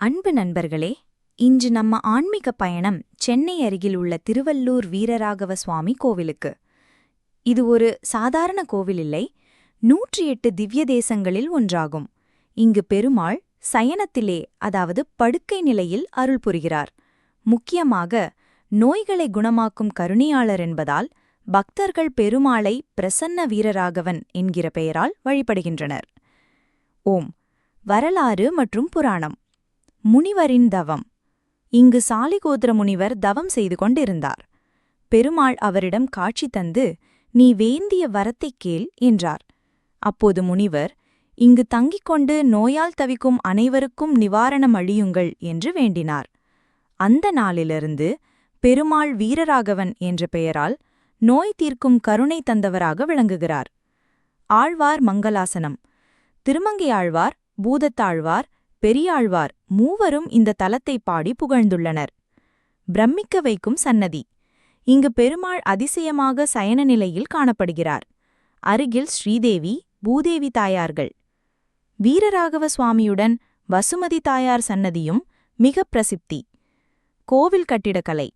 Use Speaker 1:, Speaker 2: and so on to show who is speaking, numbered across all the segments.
Speaker 1: அன்பு நண்பர்களே இன்று நம்ம ஆன்மீக பயணம் சென்னை அருகில் உள்ள திருவள்ளூர் வீரராகவ சுவாமி கோவிலுக்கு. இது ஒரு சாதாரண கோவில் இல்லை நூற்றி எட்டு திவ்ய தேசங்களில் ஒன்றாகும். இங்கு பெருமாள் சயனத்திலே அதாவது படுக்கை நிலையில் அருள் புரிகிறார். முக்கியமாக நோய்களை குணமாக்கும் கருணையாளர் என்பதால் பக்தர்கள் பெருமாளை பிரசன்ன வீரராகவன் என்கிற பெயரால் வழிபடுகின்றனர். ஓம் வரலாறு மற்றும் புராணம். முனிவரின் தவம். இங்கு சாலிகோத்திர முனிவர் தவம் செய்து கொண்டிருந்தார். பெருமாள் அவரிடம் காட்சி தந்து நீ வேந்திய வரத்தைக் கேள் என்றார். அப்போது முனிவர் இங்கு தங்கிக் கொண்டு நோயால் தவிக்கும் அனைவருக்கும் நிவாரணம் அழியுங்கள் என்று வேண்டினார். அந்த நாளிலிருந்து பெருமாள் வீரராகவன் என்ற பெயரால் நோய் தீர்க்கும் கருணை தந்தவராக விளங்குகிறார். ஆழ்வார் மங்களாசனம். திருமங்கை ஆழ்வார் பூதத்தாழ்வார் பெரியாழ்வார் மூவரும் இந்த தலத்தை பாடி புகழ்ந்துள்ளனர். பிரமிக்க வைக்கும் சன்னதி. இங்கு பெருமாள் அதிசயமாக சயன நிலையில் காணப்படுகிறார். அருகில் ஸ்ரீதேவி பூதேவி தாயார்கள். வீரராகவ சுவாமியுடன் வசுமதி தாயார் சன்னதியும் மிக பிரசித்தி. கோவில் கட்டிடக்கலை.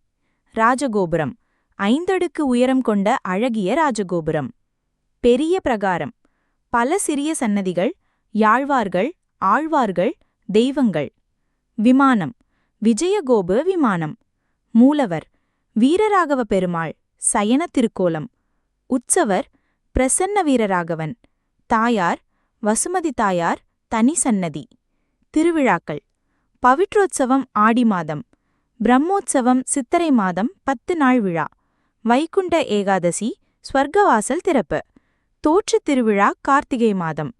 Speaker 1: ராஜகோபுரம். ஐந்தடுக்கு உயரம் கொண்ட அழகிய ராஜகோபுரம். பெரிய பிரகாரம். பல சிறிய சன்னதிகள் யாழ்வார்கள் ஆழ்வார்கள் தெய்வங்கள். விமானம். விஜயகோபு விமானம். மூலவர். வீரராகவ பெருமாள். சயன திருக்கோலம். உற்சவர். பிரசன்ன வீரராகவன். தாயார். வசுமதி தாயார். தனி சன்னதி. திருவிழாக்கள். பவிட்ரோத்சவம் ஆடி மாதம். பிரம்மோத்சவம் சித்திரை மாதம் பத்து நாள் விழா. வைகுண்ட ஏகாதசி ஸ்வர்க்கவாசல் திறப்பு. தோற்றுத் திருவிழா கார்த்திகை மாதம்.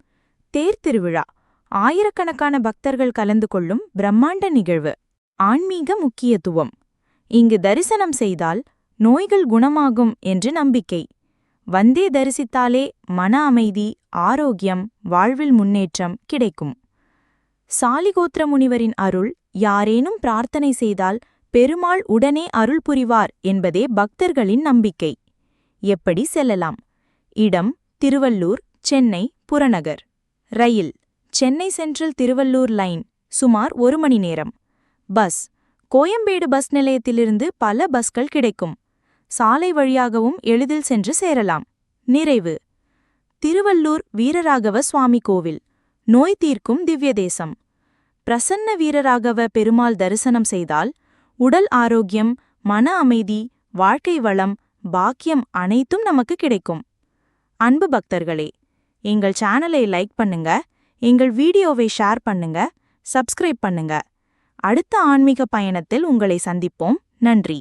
Speaker 1: தேர் திருவிழா. ஆயிரக்கணக்கான பக்தர்கள் கலந்து கொள்ளும் பிரம்மாண்ட நிகழ்வு. ஆன்மீக முக்கியத்துவம். இங்கு தரிசனம் செய்தால் நோய்கள் குணமாகும் என்று நம்பிக்கை. வந்தே தரிசித்தாலே மன அமைதி ஆரோக்கியம் வாழ்வில் முன்னேற்றம் கிடைக்கும். சாலிகோத்திர முனிவரின் அருள் யாரேனும் பிரார்த்தனை செய்தால் பெருமாள் உடனே அருள் புரிவார் என்பதே பக்தர்களின் நம்பிக்கை. எப்படி செல்லலாம்? இடம் திருவள்ளூர் சென்னை புறநகர். ரயில் சென்னை சென்ட்ரல் திருவள்ளூர் லைன் சுமார் ஒரு மணி நேரம். பஸ். கோயம்பேடு பஸ் நிலையத்திலிருந்து பல பஸ்கள் கிடைக்கும். சாலை வழியாகவும் எளிதில் சென்று சேரலாம். நிறைவு. திருவள்ளூர் வீரராகவ சுவாமி கோவில். நோய் தீர்க்கும் திவ்யதேசம். பிரசன்ன வீரராகவ பெருமாள் தரிசனம் செய்தால் உடல் ஆரோக்கியம் மன அமைதி வாழ்க்கை வளம் பாக்கியம் அனைத்தும் நமக்கு கிடைக்கும். அன்பு பக்தர்களே எங்கள் சேனலை லைக் பண்ணுங்க எங்கள் வீடியோவை ஷேர் பண்ணுங்க சப்ஸ்கிரைப் பண்ணுங்க. அடுத்த ஆன்மீக பயணத்தில் உங்களை சந்திப்போம். நன்றி.